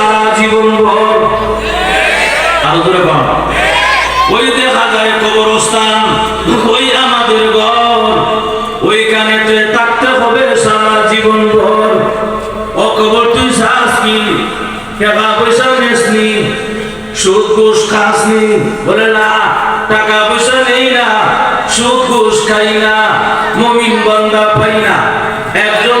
সারা জীবন ভর। ওই দেখা যায় কবরস্থান, ওই আমাদের ঘর। ওইখানেতে থাকতে হবে সারা জীবন ভর। ও কবর তুই শাসনি টাকা পয়সা নেসনি সুদ ঘুষ খাসনি বলে, না, টাকা পয়সা নেই না সুদ ঘুষ খাই না, মমিন বন্দা পাই না। একজন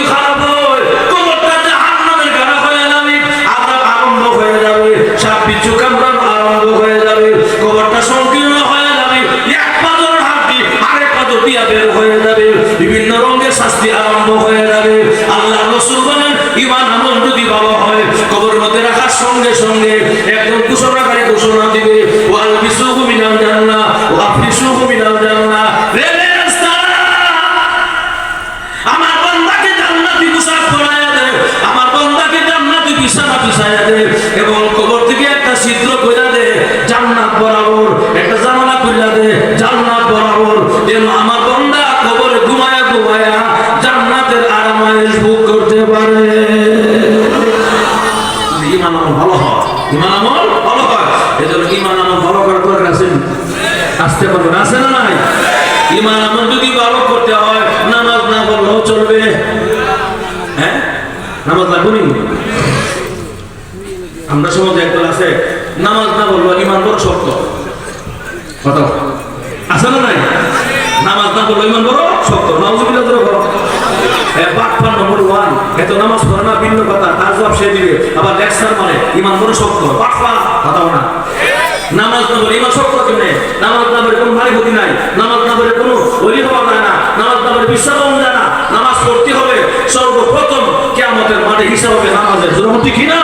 আরেক বের হয়ে যাবে বিভিন্ন রঙের শাস্তি আরম্ভ হয়ে যাবে। আল্লাহ রসুল বলেন ইমান আমল যদি ভালো হয় কবর মধ্যে রাখার সঙ্গে সঙ্গে একজন ঘোষণাকারী ঘোষণা দিবে ওয়াল বিসুহু মিনাল জান্নাহ ওয়া আফরিসুহু মিনাল ফেরেশতারা, আমার বান্দাকে এবং ইমান আমল ভালো হয়। ইমান আমল ভালো হয়। এজন্য ইমান আমল ভালো করার দরকার আছে আসতে পারবে না আছে না নাই? ইমান আমল যদি ভালো করতে হয়, নামাজ না পড়লেও চলবে। হ্যাঁ? নামাজ লাগবে নি আমরা সমাজে একদল আছে, নামাজ না বলব ইমান বড় শক্ত। কথা আছে না নাই? নামাজ না পড়ল ইমান বড় শক্ত। নামাজ বাটপার নম্বর ওয়ান। এত নামাজ পড়ে না, ভিন্ন কথা, তার জবাব সে দিবে। আবার লেকচার মানে ইমান বড় শক্ত বাটপা কথা না। নামাজ না পড়ে ইমান শক্ত কেমনে? নামাজ না পড়ে কোনো মারি ক্ষতি নাই। নামাজ না পড়ে কোনো অলি হওয়া যায় না। নামাজ না পড়ে বিশ্বাস হওয়া যায় না। নামাজ পড়তে হবে, সর্বপ্রথম কেমতের মাঠে হিসাব হবে নামাজের। জন্য কি না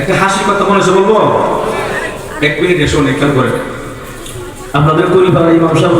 একটা হাসির কথা মনে হচ্ছে বলব? এক মিনিটে শোনে খেয়াল করে। আপনাদের পরিবার ইমাম সাহেব